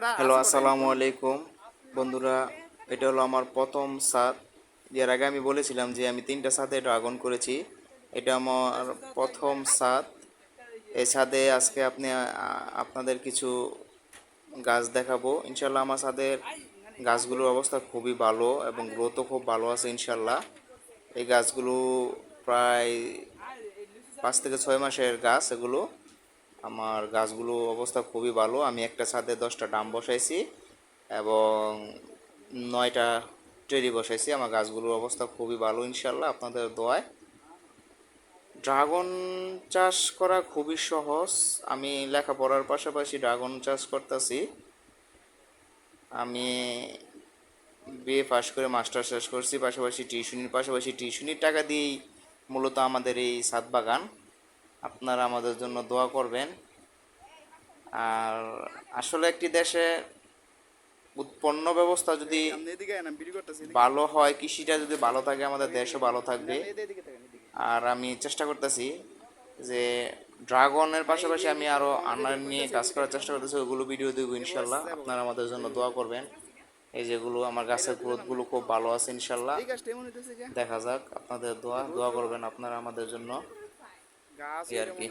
Hello আসসালামু আলাইকুম। বন্ধুরা এটা হলো আমার প্রথম ছাদ এর আগে আমি বলেছিলাম যে আমি তিনটা ছাদে ড্রাগন করেছি। এটা আমার প্রথম ছাদ এই ছাদে আজকে আপনি আপনাদের কিছু গাছ দেখাবো। ইনশাল্লাহ আমার সাদের গাছগুলোর অবস্থা খুবই ভালো এবং গ্রোথও খুব ভালো আছে ইনশাল্লাহ। এই গাছগুলো প্রায় পাঁচ থেকে ছয় মাসের গাছ এগুলো। আমার গাছগুলো অবস্থা খুবই ভালো। আমি একটা ছাদে দশটা ডাম বসাইছি এবং নয়টা ট্রেরি বসাইছি। আমার গাছগুলোর অবস্থা খুবই ভালো ইনশাল্লাহ আপনাদের দোয়ায়। ড্রাগন চাষ করা খুবই সহজ। আমি লেখাপড়ার পাশাপাশি ড্রাগন চাষ করতেছি। আমি বিএ পাশ করে মাস্টার শেষ করছি। পাশাপাশি টিউশনির পাশাপাশি টিউশনির টাকা দিয়েই মূলত আমাদের এই সাত বাগান। আপনারা আমাদের জন্য দোয়া করবেন আর আসলে একটি দেশে উৎপন্ন ব্যবস্থা যদি। ভালো হয়, কৃষিটা যদি ভালো থাকে, আমাদের দেশও ভালো থাকবে। আর আমি চেষ্টা করতেছি যে ড্রাগনের পাশাপাশি আমি আরও আনার নিয়ে কাজ করার চেষ্টা করতেছি, ওগুলো ভিডিও দেবো ইনশাল্লাহ আপনারা আমাদের জন্য দোয়া করবেন এই যেগুলো আমার গাছের গ্রোথগুলো খুব ভালো আছে ইনশাল্লাহ দেখা যাক, আপনাদের দোয়া দোয়া করবেন আপনারা আমাদের জন্য আর কি।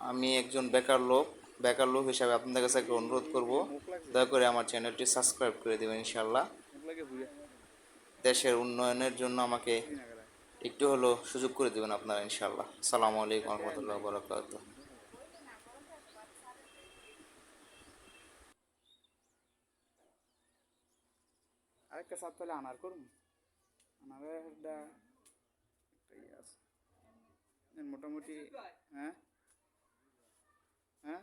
আমি একজন বেকার লোক বেকার লোক হিসাবে আপনাদের কাছে একটা অনুরোধ করব। দয়া করে আমার চ্যানেলটি সাবস্ক্রাইব করে দেবেন ইনশাল্লাহ দেশের উন্নয়নের জন্য আমাকে। একটু হলেও সুযোগ করে দেবেন আপনারা ইনশাল্লাহ সালামু আলাইকুম রহমতুল্লাহ বরকাত আরেকটা সাত পেলে আনার করুন। আনারে একটা একটা ইয়ে আছে। মোটামুটি হ্যাঁ? হ্যাঁ?